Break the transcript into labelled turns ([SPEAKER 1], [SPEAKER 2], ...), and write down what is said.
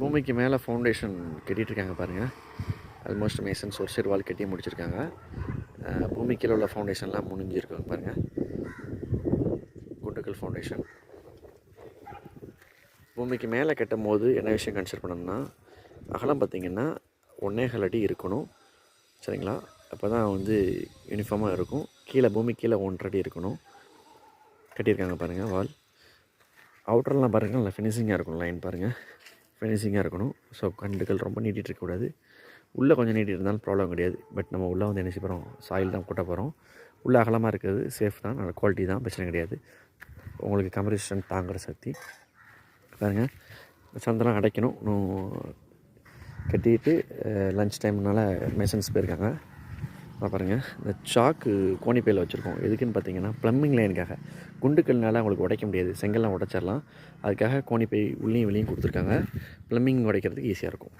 [SPEAKER 1] பூமிக்கு மேலே ஃபவுண்டேஷன் கட்டிகிட்ருக்காங்க பாருங்கள் ஆல்மோஸ்ட் மேசன்ஸ் ஒரு சைடு வால் கட்டி முடிச்சிருக்காங்க. பூமி கீழே உள்ள ஃபவுண்டேஷன்லாம் முடிஞ்சிருக்காங்க பாருங்கள் குண்டுக்கல் ஃபவுண்டேஷன் பூமிக்கு மேலே கட்டும் போது என்ன விஷயம் கன்சிடர் பண்ணணும்னா அகலம் பார்த்திங்கன்னா ஒன்னேகால் அடி இருக்கணும். சரிங்களா? அப்போ தான் வந்து யூனிஃபார்மாக இருக்கும். கீழே பூமி கீழே ஒன்றரை அடி இருக்கணும். கட்டியிருக்காங்க பாருங்கள் வால் அவுட்டர்லாம் பாருங்கள் நல்லா ஃபினிஷிங்காக இருக்கும் லைன் பாருங்கள் ஃபினிஷிங்காக இருக்கணும். ஸோ கண்டுகள் ரொம்ப நீட்டிகிட்டு இருக்கக்கூடாது உள்ளே கொஞ்சம் நீட்டிட்டு இருந்தாலும் ப்ராப்ளம் கிடையாது. பட் நம்ம உள்ளே வந்து என்ன செய்ய போகிறோம் சாயில் தான் கூட்ட போகிறோம் உள்ளே அகலமாக இருக்கிறது சேஃப் தான். நல்ல குவாலிட்டி தான். பிரச்சனை கிடையாது. உங்களுக்கு கம்பரிசன் தாங்குகிற சக்தி. பாருங்கள் சந்தெல்லாம் அடைக்கணும். இன்னும் கட்டிட்டு லஞ்ச் டைம்னால மெசன்ஸ் போயிருக்காங்க. பாருங்கள் இந்த சாக்கு கோணிப்பையில் வச்சுருக்கோம். எதுக்குன்னு பார்த்தீங்கன்னா ப்ளம்பிங் லைனுக்காக குண்டுக்கல்னால அவங்களுக்கு உடைக்க முடியாது. செங்கல்லாம் உடைச்சிடலாம். அதுக்காக கோணிப்பை உள்ளேயும் வெளியும் கொடுத்துருக்காங்க. ப்ளம்பிங் உடைக்கிறதுக்கு ஈஸியாக இருக்கும்.